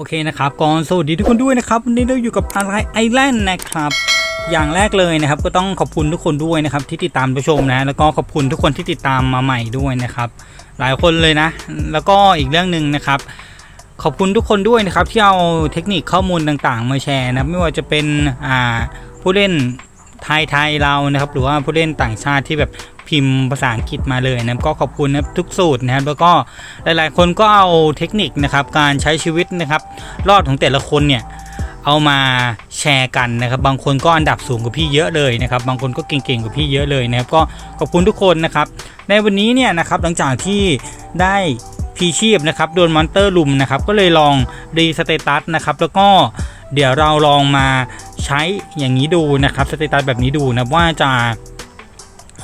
โอเคนะครับก่อนสวัสดีทุกคนด้วยนะครับวันนี้เราอยู่กับอะไรไอแลนด์นะครับอย่างแรกเลยนะครับก็ต้องขอบคุณทุกคนด้วยนะครับที่ติดตามผู้ชมนะแล้วก็ขอบคุณทุกคนที่ติดตามมาใหม่ด้วยนะครับหลายคนเลยนะ แล้วก็อีกเรื่องหนึ่งนะครับ ขอบคุณทุกคนด้วยนะครับที่เอาเทคนิคข้อมูลต่างๆ มาแชร์นะไม่ว่าจะเป็นอ่าผู้เล่นไทยไทยเรานะครับหรือว่าผู้เล่นต่างชาติที่แบบ พิมพ์ภาษาอังกฤษมาเลยนะครับก็ขอบคุณนะทุกสูตรนะครับแล้วก็หลาย ๆ คนก็เอาเทคนิคนะครับการใช้ชีวิตนะครับรอดของแต่ละคนเนี่ยเอามาแชร์กันนะครับบางคนก็อันดับสูงกว่าพี่เยอะเลยนะครับบางคนก็เก่งๆกว่าพี่เยอะเลยนะครับก็ขอบคุณทุกคนนะครับในวันนี้เนี่ยนะครับหลังจากที่ได้พีชีพนะครับโดนมอนเตอร์ลุมนะครับก็เลยลองรีสเตตัสนะครับแล้วก็เดี๋ยวเราลองมาใช้อย่างนี้ดูนะครับสเตตัสแบบนี้ดูนะว่าจะ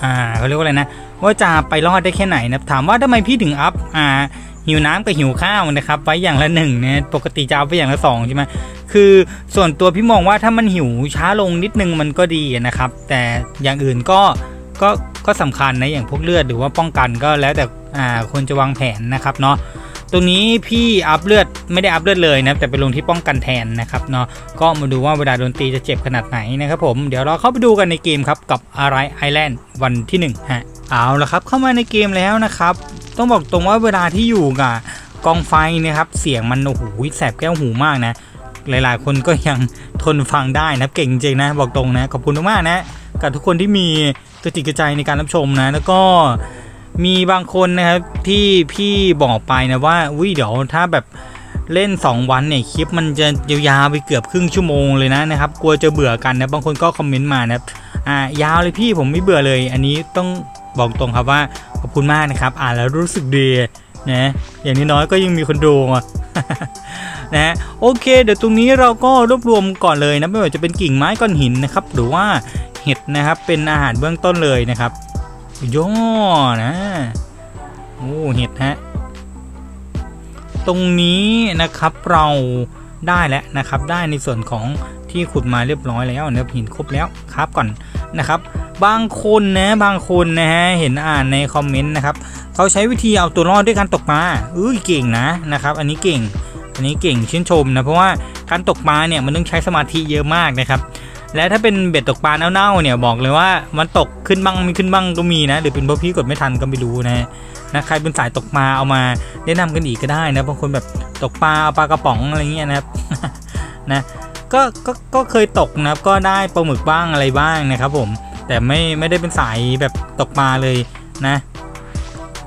อ่าเขาเรียกว่าอะไรนะ ว่าจะไปรอดได้แค่ไหนนะถามว่าทำไมพี่ถึงอัพอ่าหิวน้ำกับหิวข้าวนะครับไว้อย่างละหนึ่งเนี่ยปกติจะเอาไปอย่างละสองใช่ไหมคือส่วนตัวพี่มองว่าถ้ามันหิวช้าลงนิดนึงมันก็ดีนะครับ แต่อย่างอื่นก็ก็ก็สำคัญนะอย่างพวกเลือดหรือว่าป้องกันก็แล้วแต่อ่าคนจะวางแผนนะครับเนาะ ตรงนี้พี่อัพเลือดไม่ได้อัพเลือดเลยนะแต่ไปลงที่ป้องกันแทนนะครับเนาะก็มาดูว่าเวลาโดนตีจะเจ็บขนาดไหนนะครับผมเดี๋ยวเราเข้าไปดูกันในเกมครับกับอะไรไอแลนด์วันที่หนึ่งฮะเอาละครับเข้ามาในเกมแล้วนะครับ ต้องบอกตรงว่าเวลาที่อยู่กับกองไฟนะครับเสียงมันโอ้โหแสบแก้วหูมากนะ หลายๆ คนก็ยังทนฟังได้นะเก่งจริงนะ บอกตรงนะขอบคุณมากนะกับทุกคนที่มีกระติกกระใจในการรับชมนะ แล้วก็ มีบางคนนะครับที่พี่บอกไปนะว่าอุ้ยเดี๋ยวถ้าแบบเล่น 2 วันเนี่ยคลิปมันจะยาวๆไปเกือบครึ่งชั่วโมงเลยนะนะครับกลัวจะเบื่อกันนะบางคนก็คอมเมนต์มานะอ่ายาวเลยพี่ผมไม่เบื่อเลย อันนี้ต้องบอกตรงครับว่าขอบคุณมากนะครับ อ่านแล้วรู้สึกดีนะอย่างน้อยๆก็ยังมีคนดูอะนะโอเคเดี๋ยวตรงนี้เราก็รวบรวมก่อนเลยนะไม่ว่าจะเป็นกิ่งไม้ก้อนหินนะครับหรือว่าเห็ดนะครับเป็นอาหารเบื้องต้นเลยนะครับ ย่อนะโอ้เห็ดฮะตรงนี้นะครับเราได้แล้วนะครับ ได้ในส่วนของที่ขุดมาเรียบร้อยแล้วเนะครับหินครบแล้วครับก่อนนะครับ บางคนนะบางคนนะฮะเห็นอ่านในคอมเมนต์นะครับเขาใช้วิธีเอาตัวรอดด้วยการตกปลาเอ้ยเก่งนะนะครับ อันนี้เก่งอันนี้เก่งชื่นชมนะเพราะว่าการตกปลาเนี่ยมันต้องใช้สมาธิเยอะมากนะครับ และถ้าเป็นเบ็ดตกปลาเน่าๆเนี่ยบอกเลยว่ามันตกขึ้นบ้างไม่ขึ้นบ้างก็มีนะหรือเป็นเพราะพี่กดไม่ทันก็ไม่รู้นะนะใครเป็นสายตกปลาเอามาแนะนำกันอีกก็ได้นะบางคนแบบตกปลาเอาปลากระป๋องอะไรเงี้ยนะครับนะก็ก็ก็เคยตกนะครับก็ได้ปลาหมึกบ้างอะไรบ้างนะครับผมแต่ไม่ไม่ได้เป็นสายแบบตกปลาเลยนะ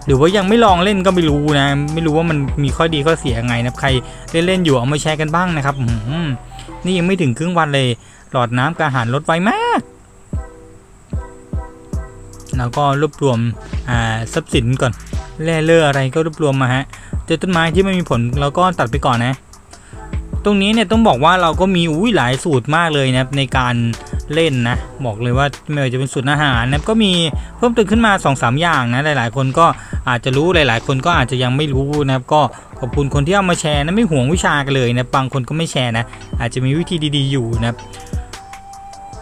หรือว่ายังไม่ลองเล่นก็ไม่รู้นะ ไม่รู้ว่ามันมีข้อดีข้อเสียยังไงนะใครเล่นเล่นอยู่เอามาแชร์กันบ้างนะครับนี่ยังไม่ถึงครึ่งวันเลย หลอดน้ำกับอาหารลดไวมาก แล้วก็รวบรวมอ่าทรัพย์สินก่อนแร่เล่ออะไรก็รวบรวมมาฮะ เจอต้นไม้ที่ไม่มีผลเราก็ตัดไปก่อนนะ ตรงนี้เนี่ยต้องบอกว่าเราก็มีอุ้ยหลายสูตรมากเลยนะในการเล่นนะ บอกเลยว่าไม่ว่าจะเป็นสูตรอาหารนะก็มีเพิ่มเติมขึ้นมา2อสอย่างนะหลายๆ คนก็อาจจะรู้หลาย ๆ คนก็อาจจะยังไม่รู้นะครับก็ขอบคุณคนที่เอามาแชร์นะไม่ห่วงวิชากันเลยนะบางคนก็ไม่แชร์นะอาจจะมีวิธีดีๆอยู่นะ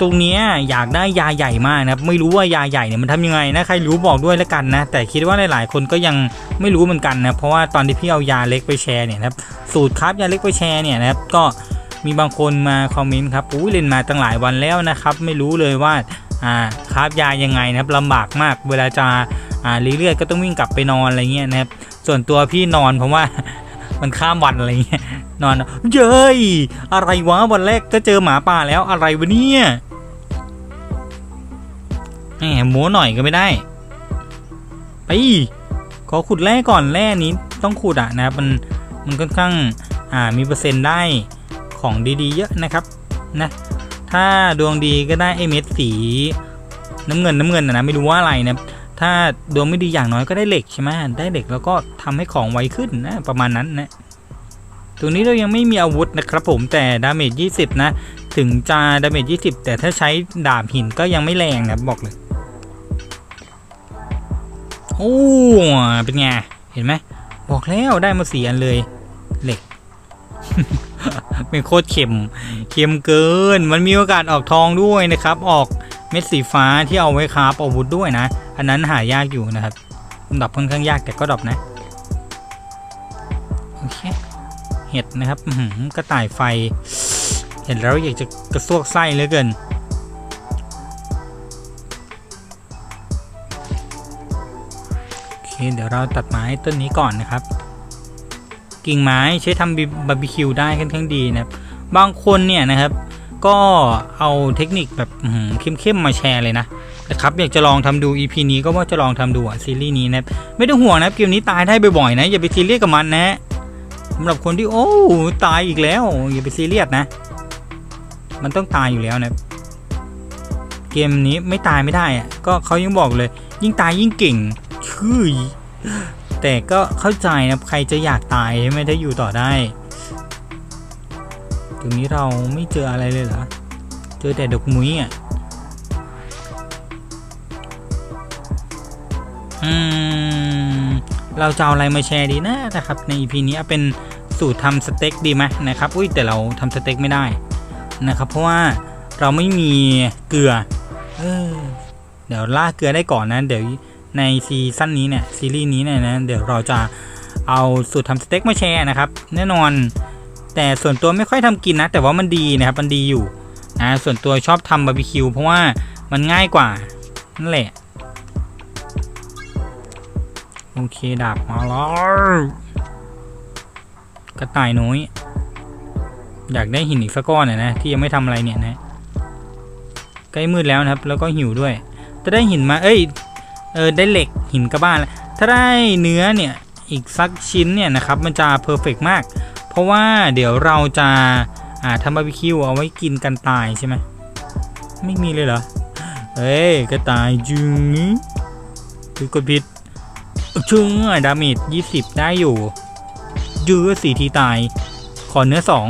ตรงนี้อยากได้ยาใหญ่มากนะครับ ไม่รู้ว่ายาใหญ่เนี่ยมันทำยังไงนะใครรู้บอกด้วยแล้วกันนะ แต่คิดว่าหลาย ๆ คนก็ยังไม่รู้เหมือนกันนะเพราะว่าตอนที่พี่เอายาเล็กไปแชร์เนี่ยนะครับสูตรครับยาเล็กไปแชร์เนี่ยนะครับก็มีบางคนมาคอมเมนต์ครับอุ้ยเล่นมาตั้งหลายวันแล้วนะครับ ไม่รู้เลยว่าอ่าครับยายังไงนะครับลำบากมากเวลาจะอ่ารีเลือดก็ต้องวิ่งกลับไปนอนอะไรเงี้ยนะครับส่วนตัวพี่นอนเพราะว่ามันข้ามวันอะไรเงี้ยนอนเย้ยอะไรวะวันแรกก็เจอหมาป่าแล้วอะไรวะเนี่ย แหมหมูหน่อยก็ไม่ได้ ไปขอขุดแร่ก่อนแร่นี้ต้องขุดอะนะครับมันมันค่อนข้างอ่ามีเปอร์เซ็นต์ได้ของดีๆ เยอะนะครับนะถ้าดวงดีก็ได้ไอเม็ดสีน้ำเงินน้ำเงินนะไม่รู้ว่าอะไรนะถ้าดวงไม่ดีอย่างน้อยก็ได้เหล็กใช่ไหมได้เหล็กแล้วก็ทำให้ของไวขึ้นนะประมาณนั้นนะตรงนี้เรายังไม่มีอาวุธนะครับผมแต่ดาเมจ20 นะ ถึงจะดาเมจ20 แต่ถ้าใช้ดาบหินก็ยังไม่แรงนะบอกเลย โอ้เป็นไง เห็นไหม บอกแล้วได้มาสี่อันเลย เหล็กเป็นโคตรเค็มเค็มเกิน มันมีโอกาสออกทองด้วยนะครับ ออกเม็ดสีฟ้าที่เอาไว้คาฟอาวุธด้วยนะ อันนั้นหายากอยู่นะครับดับค่อนข้างยากแต่ก็ดับนะ โอเค เห็ดนะครับหือกระต่ายไฟ เห็นแล้วอยากจะกระซวกไส้เหลือเกิน เคเดี๋ยวเราตัดไม้ต้นนี้ก่อนนะครับ กิ่งไม้ใช้ทำบาร์บีคิวได้ค่อนข้างดีนะครับ บางคนเนี่ยนะครับ ก็เอาเทคนิคแบบเข้มๆมาแชร์เลยนะนะครับอยากจะลองทำดู EP นี้ก็ว่าจะลองทำดูซีรีส์นี้นะครับไม่ต้องห่วงนะเกมนี้ตายได้บ่อยๆนะ อย่าไปซีเรียสกับมันนะสำหรับคนที่โอ้ตายอีกแล้ว อย่าไปซีเรียสนะ มันต้องตายอยู่แล้วนะเกมนี้ไม่ตายไม่ได้อะก็เขายังบอกเลย ยิ่งตายยิ่งเก่ง ชื่อแต่ก็เข้าใจนะใครจะอยากตายใช่ไหมถ้าอยู่ต่อได้ ตรงนี้เราไม่เจออะไรเลยเหรอ เจอแต่ดอกมุ้ยอะ อืม เราจะเอาอะไรมาแชร์ดีนะนะครับ ใน EP นี้เอาเป็นสูตรทำสเต็กดีไหมนะครับ อุ้ยแต่เราทำสเต็กไม่ได้นะครับ เพราะว่าเราไม่มีเกลือ เออ เดี๋ยวล่าเกลือได้ก่อนนะ เดี๋ยว ในซีซั่นนี้เนี่ยซีรีส์นี้เนี่ยนะเดี๋ยวเราจะเอาสูตรทำสเต็กมาแชร์นะครับแน่นอน แต่ส่วนตัวไม่ค่อยทำกินนะ แต่ว่ามันดีนะครับมันดีอยู่นะส่วนตัวชอบทำบาร์บีคิวเพราะว่ามันง่ายกว่านั่นแหละโอเคดาบมาแล้วกระต่ายน้อยอยากได้หินอีกสักก้อนน่ะนะที่ยังไม่ทำอะไรเนี่ยนะ ใกล้มืดแล้วนะครับ แล้วก็หิวด้วยถ้าได้หินมา เอ้ย เออได้เหล็กหินกระบ้านแล้วถ้าได้เนื้อเนี่ยอีกสักชิ้นเนี่ยนะครับมันจะเพอร์เฟกมาก เพราะว่าเดี๋ยวเราจะอ่าทำบาร์บีคิวเอาไว้กินกันตายใช่ไหมไม่มีเลยเหรอเอ้ยกระต่ายจึงคือกดผิดชื่อดาเมจ20ได้อยู่ ยื้อสี่ทีตาย ขอเนื้อสอง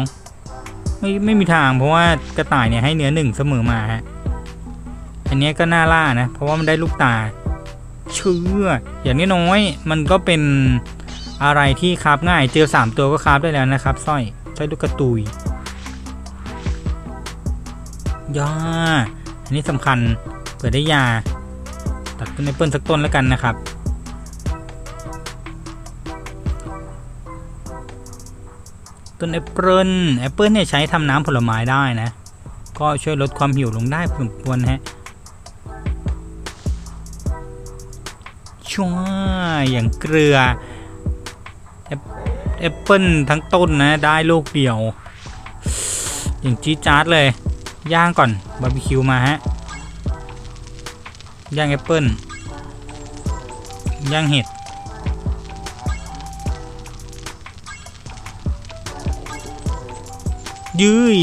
ไม่ไม่มีทางเพราะว่ากระต่ายเนี่ยให้เนื้อหนึ่งเสมอมาฮะอันนี้ก็น่าล่านะ เพราะว่ามันได้ลูกตา เชื่ออย่างน้อยๆมันก็เป็นอะไรที่คราฟง่าย เจอ 3 ตัวก็คราฟได้แล้วนะครับสร้อยสร้อยลูกกระตุยยาอันนี้สำคัญเปิดได้ยา ตัดต้นแอปเปิลสักต้นแล้วกันนะครับ ต้นแอปเปิลแอปเปิลเนี่ยใช้ทำน้ำผลไม้ได้นะ ก็ช่วยลดความหิวลงได้พอสมควรฮะ ช่วอย่างเกลือแอปเปิลทั้งต้นนะได้ลูกเดียว อย่างจี๊ดจ๊าดเลย ย่างก่อนบาร์บีคิวมาฮะ ย่างแอปเปิลย่างเห็ดยืย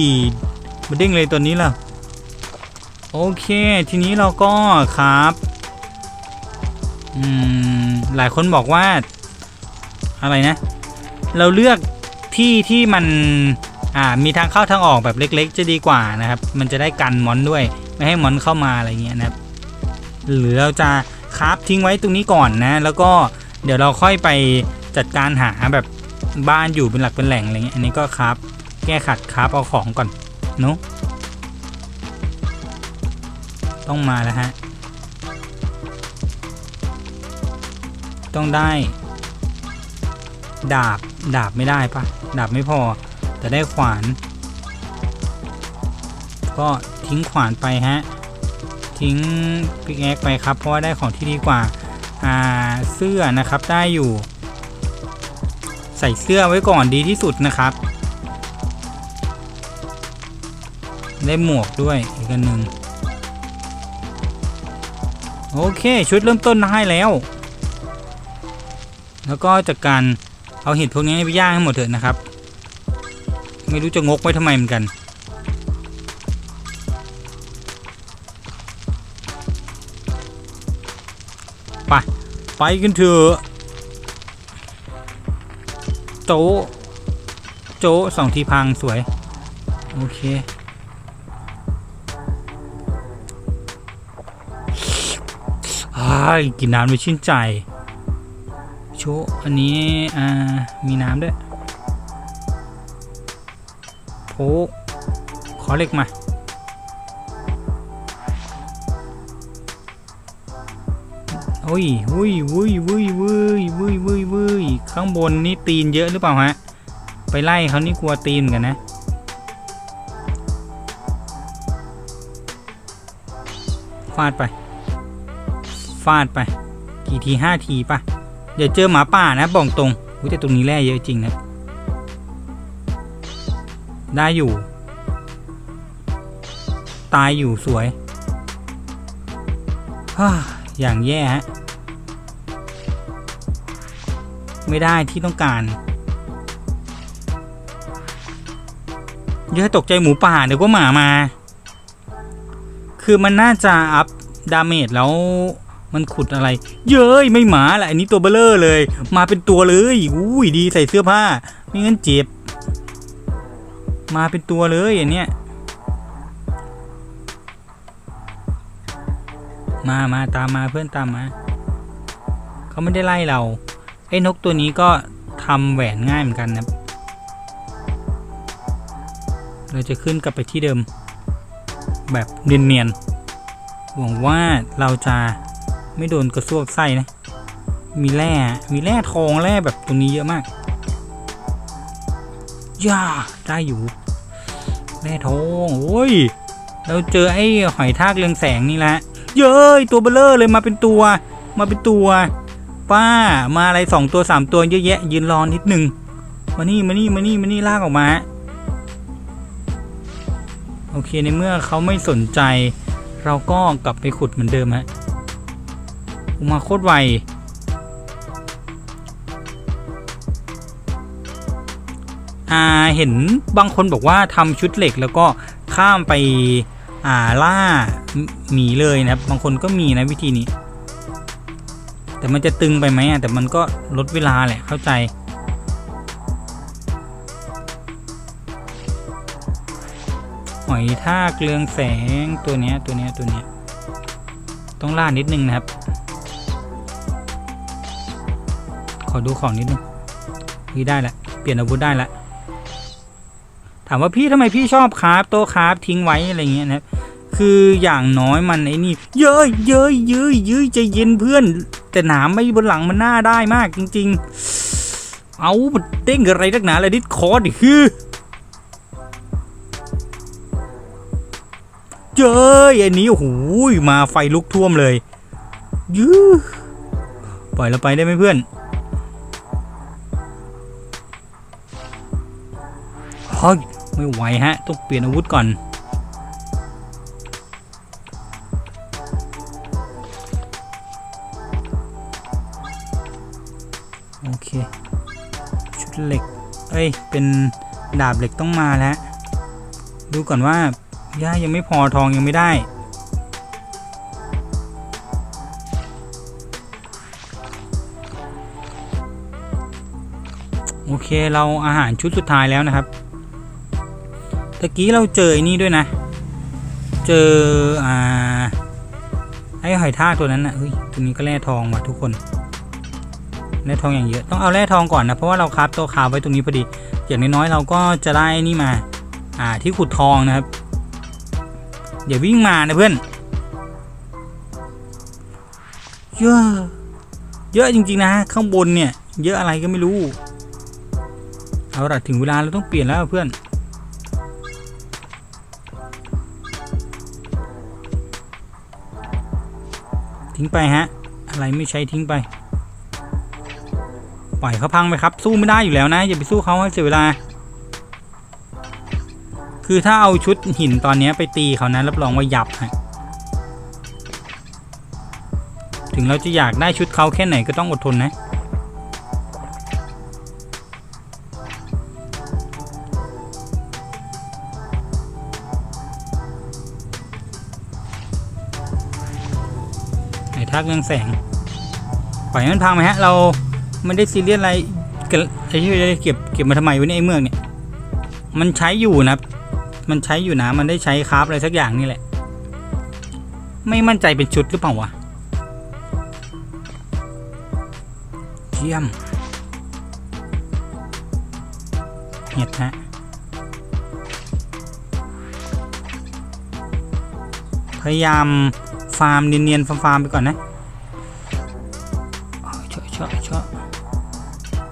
มาเด้งเลยตัวนี้ล่ะ โอเค ทีนี้เราก็ครับ อืมหลายคนบอกว่า อะไรนะ เราเลือกที่ที่มันอ่ามีทางเข้าทางออกแบบเล็ก ๆ จะดีกว่านะครับ มันจะได้กันมอนด้วย ไม่ให้มอนเข้ามาอะไรเงี้ยนะครับหรือเราจะคราฟทิ้งไว้ตรงนี้ก่อนนะ แล้วก็เดี๋ยวเราค่อยไปจัดการหาแบบบ้านอยู่เป็นหลักเป็นแหล่งอะไรเงี้ยอันนี้ก็คราฟแก้ขัดคราฟเอาของก่อนเนาะต้องมาแล้วฮะ ต้องได้ ดาบดาบไม่ได้ปะดาบไม่พอ แต่ได้ขวาน ก็ทิ้งขวานไปฮะ ทิ้งปิกแอคไปครับ เพราะว่าได้ของที่ดีกว่า อ่าเสื้อนะครับได้อยู่ ใส่เสื้อไว้ก่อนดีที่สุดนะครับ ได้หมวกด้วยอีกอันหนึ่งโอเค ชุดเริ่มต้นได้แล้ว แล้วก็จากการเอาเห็ดพวกนี้ไปย่างให้หมดเถอะนะครับ ไม่รู้จะงกไว้ทำไมเหมือนกัน ไป ไปกันเถอะโจโจสองทีพังสวย โอเคอ้กินน้ำด้วยชื่นใจ ชอันนี้อ่ามีน้ำด้วยโพขอเหล็กมา โอ้ยวุ้ยวุ้ยวุ้ยวุ้ยวุ้ยวุ้ยวุ้ยข้างบนนี่ตีนเยอะหรือเปล่าฮะ ไปไล่เขานี่กลัวตีนกันนะ ฟาดไป ฟาดไป กี่ทีห้าทีป่ะ เดี๋ยวเจอหมาป่านะบอกตรงอุ๊ยแต่ตรงนี้แร่เยอะจริงนะ ได้อยู่ ตายอยู่สวยฮ่าอย่างแย่ฮะ ไม่ได้ที่ต้องการเยอะตกใจหมูป่าเดี๋ยวก็หมามา คือมันน่าจะอัพดาเมจแล้ว มันขุดอะไร เย้ยไม่หมาแหละอันนี้ตัวเบลเลอร์เลย มาเป็นตัวเลยอุ้ยดีใส่เสื้อผ้า ไม่งั้นเจ็บ มาเป็นตัวเลยอันเนี้ยมามาตามมาเพื่อนตามมาเขาไม่ได้ไล่เรา ไอ้นกตัวนี้ก็ทำแหวนง่ายเหมือนกันนะเราจะขึ้นกลับไปที่เดิม แบบเนียนๆหวังว่าเราจะ ไม่โดนกระซวกไส้นะ มีแร่ มีแร่ทองแร่แบบตรงนี้เยอะมากย่าได้อยู่ แร่ทองโอ้ย เราเจอไอ้หอยทากเรืองแสงนี่แหละ เย้ยตัวเบลเลอร์เลยมาเป็นตัว มาเป็นตัว ป้ามาอะไรสองตัวสามตัวเยอะแยะ ยืนรอนิดหนึ่งมานี่มานี่มานี่มานี่ลากออกมา โอเคในเมื่อเขาไม่สนใจ เราก็กลับไปขุดเหมือนเดิมฮะ มาโคตรไวอ่าเห็นบางคนบอกว่าทำชุดเหล็กแล้วก็ข้ามไปอ่าล่าหมีเลยนะครับ บางคนก็มีนะวิธีนี้ แต่มันจะตึงไปไหมอะแต่มันก็ลดเวลาแหละเข้าใจหอยทากเรืองแสงตัวเนี้ยตัวเนี้ยตัวเนี้ยต้องล่านิดนึงนะครับ อดูของนิดนึงนี่ได้ละเปลี่ยนอาวุธได้ละถามว่าพี่ทำไมพี่ชอบคราฟโตะคราฟทิ้งไว้อะไรเงี้ยนะครับคืออย่างน้อยมันไอ้นี่ เย้ยเย้ยเย้ยเย้ยใจเย็นเพื่อน แต่หนามไม่บนหลังมันหน่าได้มากจริง ๆ เอาเด้งอะไรนักหนาอะไรดิคอร์ดคือเจ้ยอันนี้โอ้โหมาไฟลุกท่วมเลยยื้อปล่อยเราไปได้ไหมเพื่อน ยไม่ไหวฮะ ต้องเปลี่ยนอาวุธก่อน โอเค ชุดเหล็ก เอ้ย เป็นดาบเหล็กต้องมาแล้ว ดูก่อนว่าย่ายังไม่พอทองยังไม่ได้โอเค เราอาหารชุดสุดท้ายแล้วนะครับ ตะกี้เราเจอไอ้นี่ด้วยนะ เจออ่าไอ้หอยทากตัวนั้นนะเฮ้ยตัวนี้ก็แร่ทองว่ะทุกคนแร่ทองอย่างเยอะ ต้องเอาแร่ทองก่อนนะเพราะว่าเราคราฟตัวคาบไว้ตรงนี้พอดี อย่างน้อยๆเราก็จะได้นี่มา อ่าที่ขุดทองนะครับอย่าวิ่งมานะเพื่อน เยอะ เยอะจริงๆนะ ข้างบนเนี่ย เยอะอะไรก็ไม่รู้ เอาละถึงเวลาเราต้องเปลี่ยนแล้วเพื่อน ทิ้งไปฮะ อะไรไม่ใช้ทิ้งไป ปล่อยเขาพังไปครับ สู้ไม่ได้อยู่แล้วนะ อย่าไปสู้เขาให้เสียเวลา คือถ้าเอาชุดหินตอนนี้ไปตีเขานะรับรองว่ายับฮะถึงเราจะอยากได้ชุดเขาแค่ไหนก็ต้องอดทนนะ ทักเรื่องแสงปล่อยให้มันพังไหมฮะ เราไม่ได้ซีเรียสอะไรกับไอ้ที่จะเก็บเก็บมาทำไมวะเนี่ยไอ้เมือกเนี่ยมันใช้อยู่นะครับมันใช้อยู่นะมันได้ใช้คราฟอะไรสักอย่างนี่แหละ ไม่มั่นใจเป็นชุดหรือเปล่าวะเยี่ยมเห็ดฮะพยายาม ฟาร์มเนียนๆฟาร์มๆไปก่อนนะชอชอชอ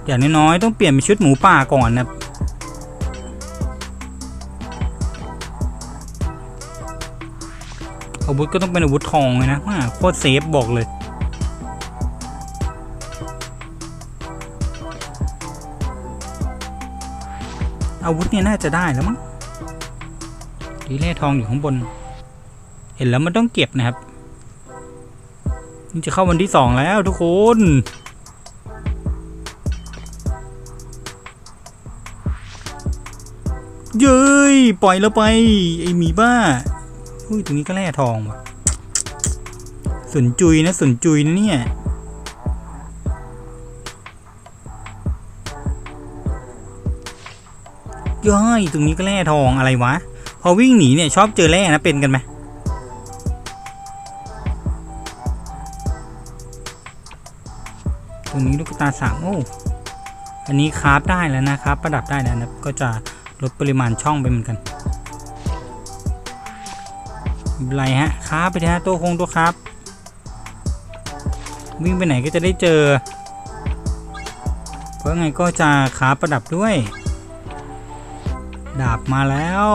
อย่างน้อยๆต้องเปลี่ยนเป็นชุดหมูป่าก่อนนะอาวุธก็ต้องเป็นอาวุธทองเลยนะโคตรเซฟบอกเลยอาวุธเนี่ยน่าจะได้แล้วมั้งดีเล่ทองอยู่ข้างบน เห็นแล้วมันต้องเก็บนะครับ นี่จะเข้าวันที่สองแล้วทุกคนเย้ยปล่อยแล้วไป ไอหมีบ้าอุ้ยตรงนี้ก็แร่ทองว่ะสนจุยนะสนจุยนะเนี่ยย้อยตรงนี้ก็แร่ทองอะไรวะ พอวิ่งหนีเนี่ยชอบเจอแร่นะเป็นกันไหม ตาสามโอ้อันนี้คราฟได้แล้วนะครับ ประดับได้แล้วนะก็จะลดปริมาณช่องไปเหมือนกันไรฮะคราฟไปเถอะฮะตัวคงตัวครับ วิ่งไปไหนก็จะได้เจอ เพราะไงก็จะคราฟประดับด้วย ดาบมาแล้ว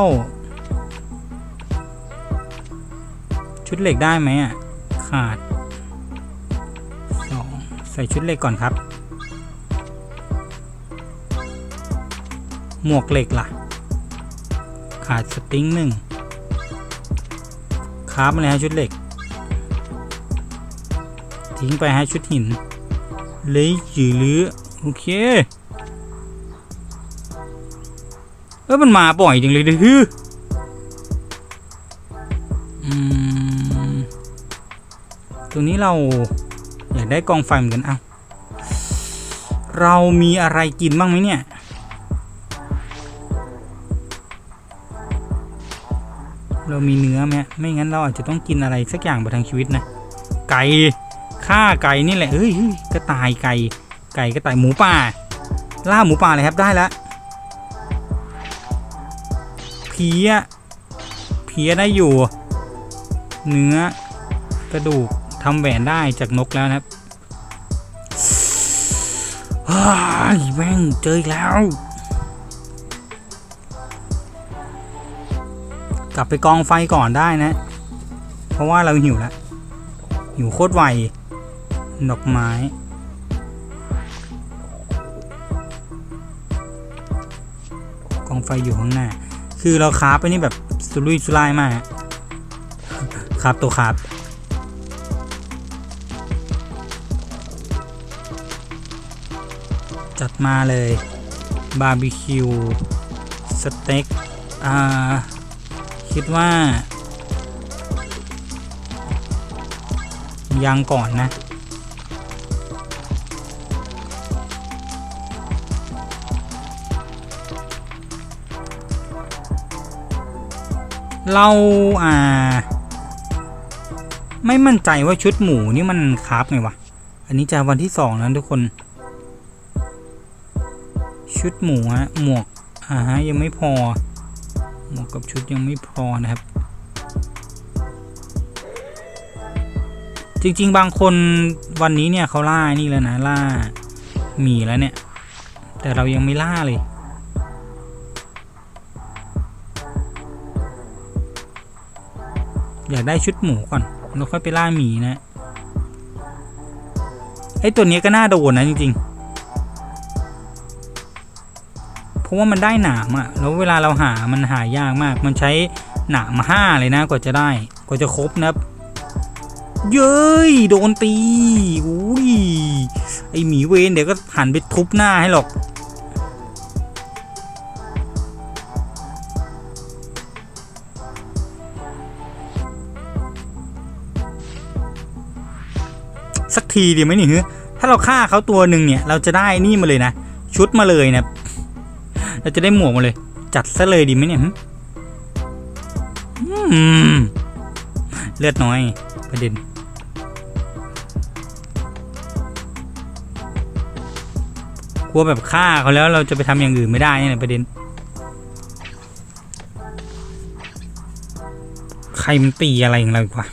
ชุดเหล็กได้ไหมอะขาดสองใส่ชุดเหล็กก่อนครับ หมวกเหล็กล่ะ ขาดสติงหนึ่งคราบมาเลยฮะชุดเหล็ก ทิ้งไปฮะชุดหินเลยจือลือโอเค เออมันมาบ่อยจริงเลยดิฮืออืมตรงนี้เราอยากได้กองไฟเหมือนกันเอาเรามีอะไรกินบ้างไหมเนี่ย เรามีเนื้อไหมไม่งั้นเราอาจจะต้องกินอะไรสักอย่างประทังชีวิตนะ ไก่ฆ่าไก่นี่แหละเฮ้ยกระต่ายไก่ ไก่กระต่ายหมูป่า ล่าหมูป่าเลยครับได้แล้วเพี้ยเพี้ยได้อยู่ เนื้อกระดูกทำแหวนได้จากนกแล้วนะครับฮ้ายแม่งเจออีกแล้ว กลับไปกองไฟก่อนได้นะ เพราะว่าเราหิวแล้วหิวโคตรไวดอกไม้ กองไฟอยู่ข้างหน้า คือเราคราฟไปนี่แบบสุรุ่ยสุร่ายมากครับตัวครับจัดมาเลย บาร์บีคิว สเต็ก อ่า คิดว่า ยังก่อนนะเราอ่า ไม่มั่นใจว่าชุดหมูนี่มันคราฟไงวะ อันนี้จะวันที่สองแล้วทุกคน ชุดหมูฮะหมวกอ่าฮะยังไม่พอ หมวกกับชุดยังไม่พอนะครับ จริง ๆ บางคนวันนี้เนี่ยเขาล่านี่แล้วนะล่าหมีแล้วเนี่ย แต่เรายังไม่ล่าเลยอยากได้ชุดหมูก่อนแล้วค่อยไปล่าหมีนะไอตัวนี้ก็น่าโดนนะจริง ๆ เพราะว่ามันได้หนามอะแล้วเวลาเราหามันหายากมาก มันใช้หนามห้าเลยนะกว่าจะได้ กว่าจะครบนะเย้ยโดนตีอุ้ยไอหมีเวนเดี๋ยวก็หันไปทุบหน้าให้หรอกสักทีดีไหมนี่ฮึถ้าเราฆ่าเขาตัวหนึ่งเนี่ย เราจะได้นี่มาเลยนะ ชุดมาเลยนะ เราจะได้หมวกมาเลย จัดซะเลยดีไหมเนี่ยเลือดน้อยประเด็นกลัวแบบฆ่าเขาแล้วเราจะไปทำอย่างอื่นไม่ได้เนี่ยประเด็น ใครมันตีอะไรอย่างเราอีกวะ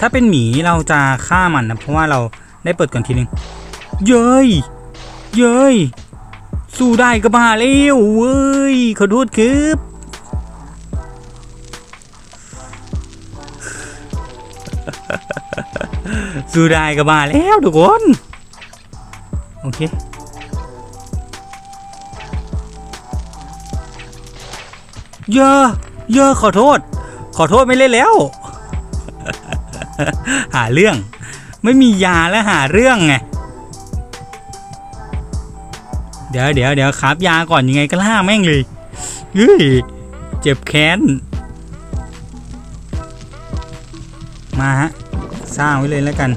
ถ้าเป็นหมีเราจะฆ่ามันนะเพราะว่าเรา ได้เปิดก่อนทีนึง เย้ย เย้ย สู้ได้ก็มาแล้วเว้ยขอโทษครับสู้ได้ก็มาแล้วทุกคน โอเคเยอะเยอะขอโทษ ขอโทษไม่เล่นแล้ว หาเรื่อง ไม่มียาแล้วหาเรื่องไงเดี๋ยวเดี๋ยวเดี๋ยวครับยาก่อนยังไงก็ล่าแม่งเลยเฮ้ยเจ็บแค้นมาฮะสร้างไว้เลยแล้วกัน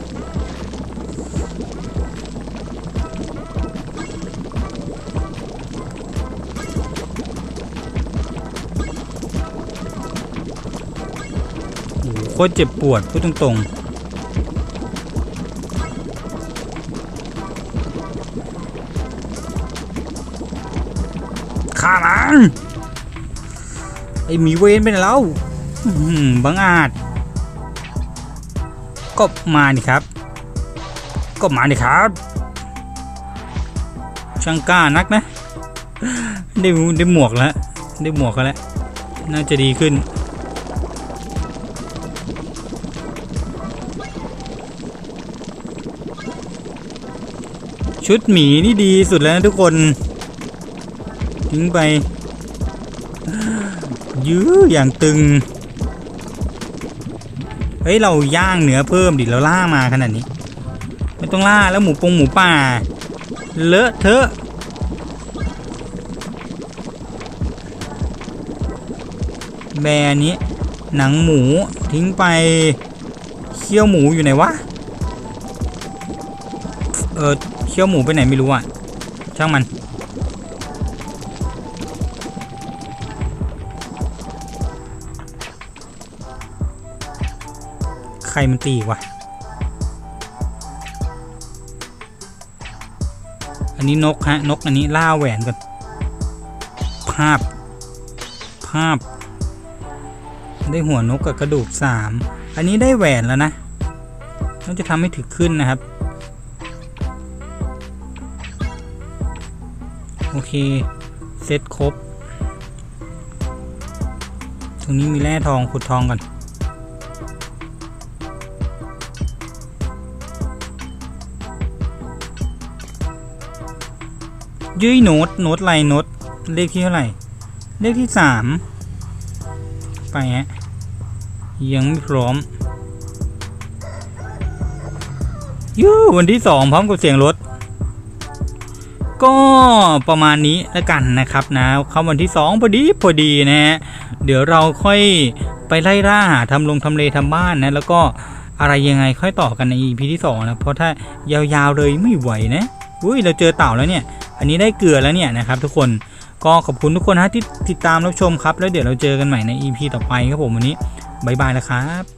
โหโคตรเจ็บปวดพูดตรงๆ ไอหมีเวนไปไหนแล้วบังอาจ ก็มาดิครับ ก็มาดิครับ ช่างกล้านักนะ ได้ได้หมวกแล้ว ได้หมวกกันแล้ว น่าจะดีขึ้น ชุดหมีนี่ดีสุดแล้วนะทุกคนทิ้งไป ยื้ออย่างตึง เฮ้ย เราย่างเนื้อเพิ่มดิเราล่ามาขนาดนี้ ไม่ต้องล่าแล้วหมูปงหมูป่า เลอะเทอะแบรนด์นี้ หนังหมูทิ้งไปเคี่ยวหมูอยู่ไหนวะ เออเคี่ยวหมูไปไหนไม่รู้อะ ช่างมัน รมันตีวะ อันนี้นกฮะ นกอันนี้ล่าแหวนก่อนภาพ ภาพ ได้หัวนกกับกระดูกสามอันนี้ได้แหวนแล้วนะต้องจะทำให้ถึกขึ้นนะครับ โอเค เซตครบ ตรงนี้มีแร่ทองขุดทองก่อน ยุ้ยโน้ตโน้ตไรโน้ตเลขที่เท่าไหร่ เลขที่สามไปฮะยังไม่พร้อมยูวันที่สองพร้อมกับเสียงรถ ก็ประมาณนี้แล้วกันนะครับนะเข้าวันที่สองพอดีพอดีนะฮะเดี๋ยวเราค่อยไปไล่ล่าหาทำลงทำเลทำบ้านนะแล้วก็อะไรยังไงค่อยต่อกันใน EP ที่สองนะ เพราะถ้ายาวๆเลยไม่ไหวนะ อุ้ยเราเจอเต่าแล้วเนี่ย อันนี้ได้เกลือแล้วเนี่ยนะครับทุกคนก็ขอบคุณทุกคนนะที่ติดตามรับชมครับ แล้วเดี๋ยวเราเจอกันใหม่ใน EP ต่อไปครับผมวันนี้บายบายแล้วครับ